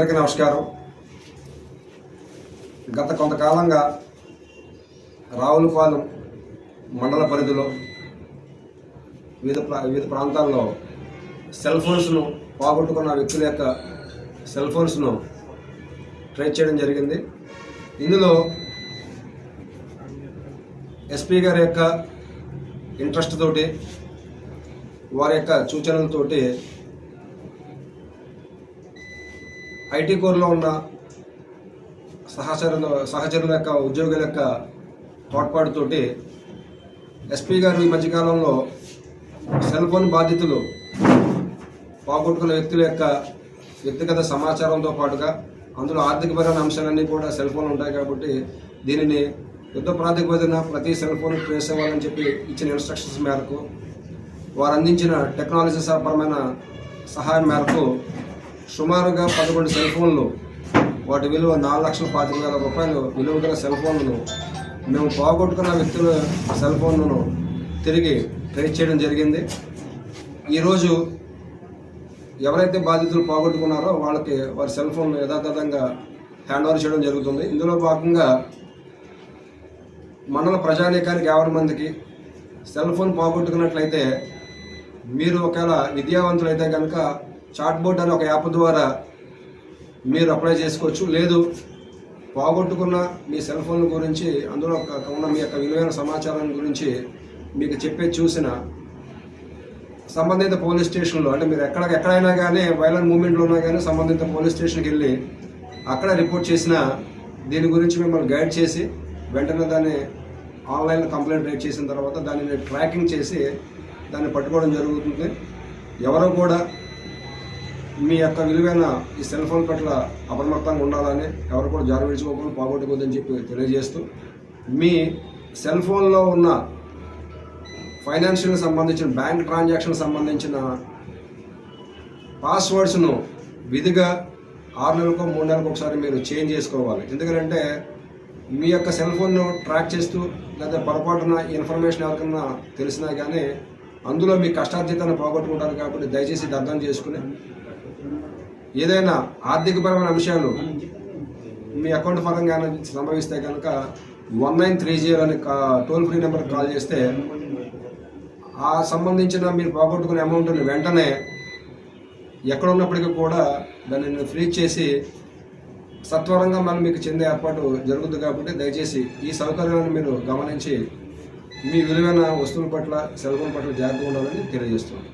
అందరికీ నమస్కారం. గత కొంతకాలంగా రావులపాలెం మండల పరిధిలో వివిధ ప్రా వివిధ ప్రాంతాల్లో సెల్ ఫోన్స్ను పోగొట్టుకున్న వ్యక్తుల యొక్క సెల్ ఫోన్స్ను ట్రేస్ చేయడం జరిగింది. ఇందులో ఎస్పీ గారి యొక్క ఇంట్రెస్ట్ తోటి వారి యొక్క సూచనలతోటి ఐటీ కోర్లో ఉన్న సహచరు సహచరుల యొక్క ఉద్యోగుల యొక్క తోడ్పాటుతోటి ఎస్పీ గారు ఈ మధ్యకాలంలో సెల్ ఫోన్ బాధితులు పోగొట్టుకున్న వ్యక్తుల యొక్క వ్యక్తిగత సమాచారంతో పాటుగా అందులో ఆర్థికపరమైన అంశాలన్నీ కూడా సెల్ ఫోన్ ఉంటాయి కాబట్టి దీనిని యుద్ధ ప్రాతిపదికన ప్రతి సెల్ ఫోన్ ట్రేస్ అవ్వాలని చెప్పి ఇచ్చిన ఇన్స్ట్రక్షన్స్ మేరకు వారు అందించిన టెక్నాలజీ పరమైన సహాయం మేరకు సుమారుగా పదకొండు సెల్ ఫోన్లు వాటి విలువ నాలుగు లక్షల పాతిక వేల రూపాయలు విలువ గల సెల్ ఫోన్లను మేము పోగొట్టుకున్న వ్యక్తుల సెల్ ఫోన్లను తిరిగి ట్రేస్ చేయడం జరిగింది. ఈరోజు ఎవరైతే బాధితులు పోగొట్టుకున్నారో వాళ్ళకి వారి సెల్ ఫోన్ యథాతథంగా హ్యాండ్ ఓవర్ చేయడం జరుగుతుంది. ఇందులో భాగంగా మండల ప్రజానీకానికి యాభై మందికి సెల్ ఫోన్ పోగొట్టుకున్నట్లయితే మీరు ఒకవేళ విద్యావంతులైతే కనుక చాట్ బోర్డ్ అనే ఒక యాప్ ద్వారా మీరు అప్లై చేసుకోవచ్చు. లేదు పోగొట్టుకున్న మీ సెల్ ఫోన్ గురించి అందులో ఒక- ఉన్న మీ యొక్క విలువైన సమాచారం గురించి మీకు చెప్పే చూసిన సంబంధిత పోలీస్ స్టేషన్లో అంటే మీరు ఎక్కడ ఎక్కడైనా కానీ వైలెంట్ మూమెంట్లో ఉన్నా కానీ సంబంధిత పోలీస్ స్టేషన్కి వెళ్ళి అక్కడ రిపోర్ట్ చేసిన దీని గురించి మిమ్మల్ని గైడ్ చేసి వెంటనే దాన్ని ఆన్లైన్ కంప్లైంట్ రేట్ చేసిన తర్వాత దానిని ట్రాకింగ్ చేసి దాన్ని పట్టుకోవడం జరుగుతుంది. ఎవరో కూడా మీ యొక్క విలువైన ఈ సెల్ ఫోన్ పట్ల అప్రమత్తంగా ఉండాలని ఎవరు కూడా జారు విడిచుకోకుండా పోగొట్టుకోవద్దని చెప్పి తెలియజేస్తూ మీ సెల్ ఫోన్లో ఉన్న ఫైనాన్షియల్ సంబంధించిన బ్యాంక్ ట్రాన్సాక్షన్ సంబంధించిన పాస్వర్డ్స్ను విధిగా ఆరు నెలలకు మూడు నెలలకు ఒకసారి మీరు చేంజ్ చేసుకోవాలి. ఎందుకంటే మీ యొక్క సెల్ ఫోన్ను ట్రాక్ చేస్తూ లేదా పొరపాటున ఇన్ఫర్మేషన్ ఎవరికన్నా తెలిసినా కానీ అందులో మీ కష్టార్జితాన్ని పోగొట్టుకుంటారు కాబట్టి దయచేసి అర్థం చేసుకుని ఏదైనా ఆర్థికపరమైన అంశాలు మీ అకౌంట్ పరంగా సంభవిస్తే కనుక వన్ నైన్ త్రీ జీరో అనే టోల్ ఫ్రీ నెంబర్ కాల్ చేస్తే ఆ సంబంధించిన మీరు పోగొట్టుకునే అమౌంట్ని వెంటనే ఎక్కడ ఉన్నప్పటికీ కూడా దానిని ఫ్రీ చేసి సత్వరంగా మనం మీకు చెందే ఏర్పాటు జరుగుతుంది కాబట్టి దయచేసి ఈ సౌకర్యాలను మీరు గమనించి మీ విలువైన వస్తువుల పట్ల సెలవుల పట్ల జాగ్రత్తగా ఉండాలని తెలియజేస్తున్నాను.